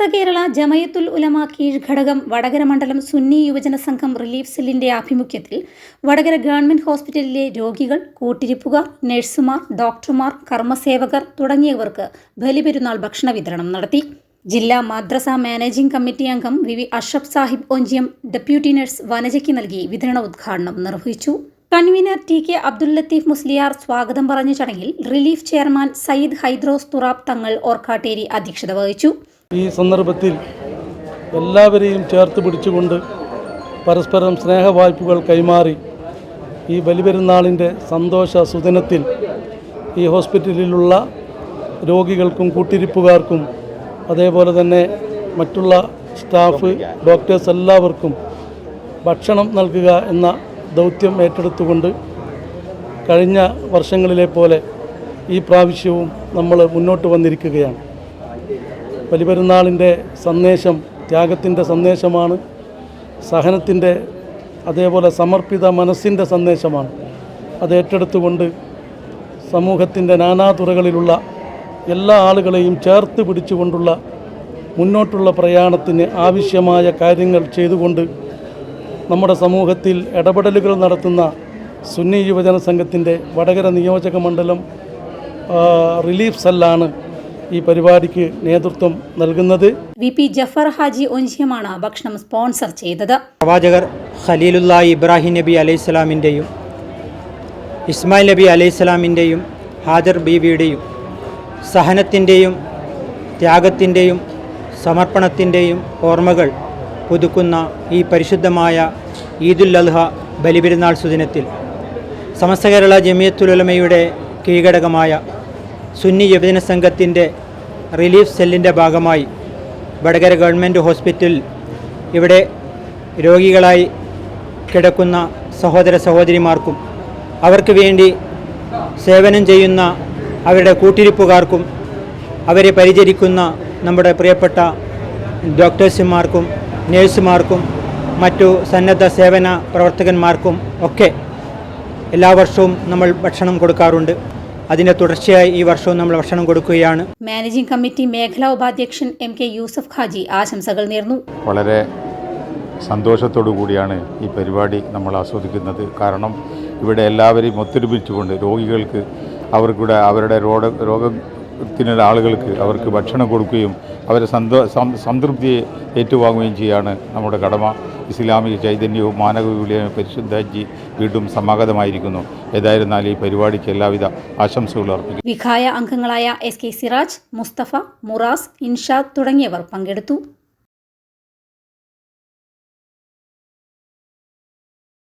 സമസ്ത കേരള ജമയത്തുൽ ഉലമ കീഴ്ഘടകം വടകര മണ്ഡലം സുന്നി യുവജന സംഘം റിലീഫ് സെല്ലിന്റെ ആഭിമുഖ്യത്തിൽ വടകര ഗവൺമെന്റ് ഹോസ്പിറ്റലിലെ രോഗികൾ കൂട്ടിരിപ്പുകാർ നഴ്സുമാർ ഡോക്ടർമാർ കർമ്മസേവകർ തുടങ്ങിയവർക്ക് ബലിപെരുന്നാൾ ഭക്ഷണ വിതരണം നടത്തി. ജില്ലാ മദ്രസ മാനേജിംഗ് കമ്മിറ്റി അംഗം V V Ashraf Sahib Onchiyam deputy nurse വനജയ്ക്ക് നൽകി വിതരണ ഉദ്ഘാടനം നിർവഹിച്ചു. Convener T K Abdul Latheef Musliyar സ്വാഗതം പറഞ്ഞ ചടങ്ങിൽ റിലീഫ് ചെയർമാൻ സയ്യിദ് ഹൈദ്രോസ് തുറാബ് തങ്ങൾ ഓർക്കാട്ടേരി അധ്യക്ഷത വഹിച്ചു. ഈ സന്ദർഭത്തിൽ എല്ലാവരെയും ചേർത്ത് പിടിച്ചുകൊണ്ട് പരസ്പരം സ്നേഹവായ്പകൾ കൈമാറി ഈ ബലിപെരുന്നാളിന്റെ സന്തോഷ സുദിനത്തിൽ ഈ ഹോസ്പിറ്റലിലുള്ള രോഗികൾക്കും കൂട്ടിരിപ്പുകാർക്കും അതേപോലെ തന്നെ മറ്റുള്ള സ്റ്റാഫ് ഡോക്ടേഴ്സ് എല്ലാവർക്കും ഭക്ഷണം നൽകുക എന്ന ദൗത്യം ഏറ്റെടുത്തുകൊണ്ട് കഴിഞ്ഞ വർഷങ്ങളിലെ പോലെ ഈ പ്രാവശ്യവും നമ്മൾ മുന്നോട്ട് വന്നിരിക്കുകയാണ്. ബലിപെരുന്നാളിന്റെ സന്ദേശം ത്യാഗത്തിന്റെ സന്ദേശമാണ്. സഹനത്തിന്റെ അതേപോലെ സമർപ്പിത മനസ്സിന്റെ സന്ദേശമാണ്. അത് ഏറ്റെടുത്തുകൊണ്ട് സമൂഹത്തിന്റെ നാനാതുറകളിലുള്ള എല്ലാ ആളുകളെയും ചേർത്ത് പിടിച്ചുകൊണ്ടുള്ള മുന്നോട്ടുള്ള പ്രയാണത്തിന് ആവശ്യമായ കാര്യങ്ങൾ ചെയ്തുകൊണ്ട് നമ്മുടെ സമൂഹത്തിൽ ഇടപെടലുകൾ നടത്തുന്ന സുന്നി യുവജന സംഘത്തിന്റെ വടകര നിയോജക മണ്ഡലം റിലീഫ് സെല്ലാണ് ഈ പരിപാടിക്ക് നേതൃത്വം നൽകുന്നത്. വി പി ജഫർ ഹാജി ഒഞ്ചിയമാണ് ഭക്ഷണം സ്പോൺസർ ചെയ്തത്. പ്രവാചകർ ഖലീലുല്ലാ ഇബ്രാഹിം നബി അലൈഹിസ്സലാമിന്റെയും ഇസ്മായിൽ നബി അലൈഹിസ്സലാമിന്റെയും ഹാജർ ബീവിയുടെയും സഹനത്തിന്റെയും ത്യാഗത്തിന്റെയും സമർപ്പണത്തിന്റെയും ഓർമ്മകൾ പുതുക്കുന്ന ഈ പരിശുദ്ധമായ ഈദുൽ അൽഹ ബലിപെരുന്നാൾ സുദിനത്തിൽ സമസ്ത കേരള ജമിയത്തുലമയുടെ കീഴടകമായ സുന്നി യുവജന സംഘത്തിന്റെ റിലീഫ് സെല്ലിന്റെ ഭാഗമായി വടകര ഗവൺമെന്റ് ഹോസ്പിറ്റൽ ഇവിടെ രോഗികളായി കിടക്കുന്ന സഹോദര സഹോദരിമാർക്കും അവർക്ക് വേണ്ടി സേവനം ചെയ്യുന്ന അവരുടെ കൂട്ടിരിപ്പുകാർക്കും അവരെ പരിചരിക്കുന്ന നമ്മുടെ പ്രിയപ്പെട്ട ഡോക്ടേഴ്സുമാർക്കും നേഴ്സുമാർക്കും മറ്റു സന്നദ്ധ സേവന പ്രവർത്തകന്മാർക്കും ഒക്കെ എല്ലാ വർഷവും നമ്മൾ ഭക്ഷണം കൊടുക്കാറുണ്ട്. അതിന്റെ തുടർച്ചയായി ഈ വർഷവും നമ്മൾ ഭക്ഷണം കൊടുക്കുകയാണ്. മാനേജിംഗ് കമ്മിറ്റി മേഖലാ ഉപാധ്യക്ഷൻ എം കെ യൂസഫ് ഖാജി ആശംസകൾ നേർന്നു. വളരെ സന്തോഷത്തോടു കൂടിയാണ് ഈ പരിപാടി നമ്മൾ ആസ്വദിക്കുന്നത്. കാരണം ഇവിടെ എല്ലാവരെയും ഒത്തൊരുമിച്ചുകൊണ്ട് രോഗികൾക്ക് അവർക്കൂടെ അവരുടെ രോഗ രോഗത്തിനുള്ള ആളുകൾക്ക് അവർക്ക് ഭക്ഷണം കൊടുക്കുകയും അവരെ സന്തോ സം- സംതൃപ്തിയെ ഏറ്റുവാങ്ങുകയും ചെയ്യാണ് നമ്മുടെ കടമ. ഇസ്ലാമിക ചൈതന്യവും മാനവികതയും പരിശുദ്ധാജി വീണ്ടും സമാഗതമായിരിക്കുന്നു. ഏതായിരുന്നാലും ഈ പരിപാടിക്ക് എല്ലാവിധ ആശംസകളും അർപ്പിക്കും വിഖായ അംഗങ്ങളായ എസ് കെ സിറാജ് മുസ്തഫ മുറാസ് ഇൻഷാദ് തുടങ്ങിയവർ പങ്കെടുത്തു.